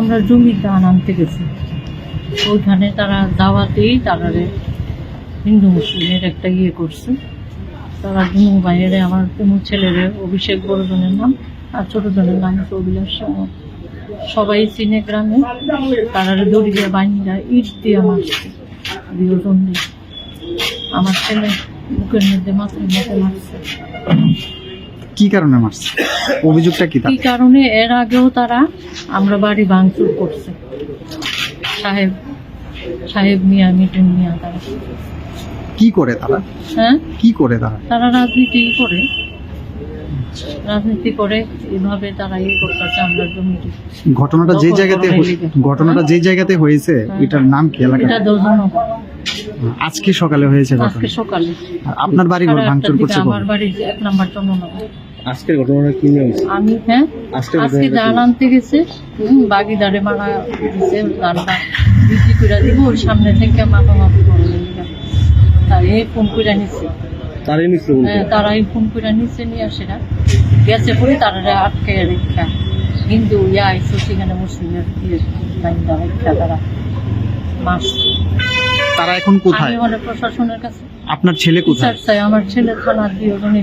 আমরা জমি ধান আনতে গেছি। ওইখানে তারা দাওয়াতেই তারা হিন্দু মুসলিমের একটা ইয়ে করছে। তারা দুনু ভাইয়েরে আমার কোনো ছেলেরে অভিষেক বড়জনের নাম আর ছোটজনের নাম হচ্ছে অভিলাষ। সবাই চিনে গ্রামে। তারারে দড়ি দিয়ে বাহিনীরা ইট দিয়ে মারছে। দুজন আমার ছেলে বুকের মধ্যে মাথার মধ্যে মারছে। কি কারণে মারছে? অভিযোগটা কি কি কারণে? এর আগেও তারা আমরা বাড়ি ভাঙচুর করছে। সাহেব সাহেব মিয়া মিটুন মিয়া তারা। কি করে তারা? হ্যাঁ? কি করে তারা? তারা রাজনীতি করে। রাজনীতি করে এভাবে তারা ইয়ে করতেছে আমরা জমিটি ঘটনাটা যে জায়গাতে ঘটনাটা যে জায়গাতে হয়েছে এটার নাম কি এলাকা এটা দোজন আজকে সকালে হয়েছে আজকে সকালে। আপনার বাড়ি ঘর ভাঙচুর করছে আমার বাড়ি এক নাম্বার চন্দ্রনগর। আজকের ঘটনাটা কি নিয়ে হয়েছে? আমি হ্যাঁ? আজকে আজকে ধান আনতে গেছে বাগিদারে মারা দিছে ধানটা বিক্রি করে দিব ওর সামনে থেকে মাপা মাপি করে তাই এই ফোন করে নিচ্ছে তারই বলতে হ্যাঁ, তারাই ফোন করে নিচে নিয়ে আসে না। গেছে পরে তারা আটকে রেখা। হিন্দু ইয়া আইসো সেখানে মুসলিমের লাইন রেখা। তারা মাস তারা এখন কোথায়? আমি প্রশাসনের কাছে। আপনার ছেলে কোথায়? চাই আমার ছেলে থানা দিয়ে ওজনে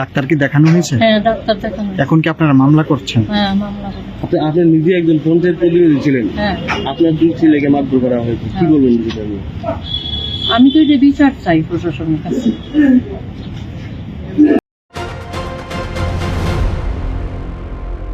ডাক্তার কি দেখানো হয়েছে? হ্যাঁ ডাক্তার দেখানো এখন কি আপনারা মামলা করছেন? হ্যাঁ মামলা করে আপনি আপনি নিজে একজন পঞ্চায়েত প্রতিনিধি ছিলেন। হ্যাঁ। আপনার দুই ছেলেকে মারধর করা হয়েছে। কি হ্যাঁ। বলবেন বিষয়টা নিয়ে? আমি তো এটা বিচার চাই প্রশাসনের কাছে।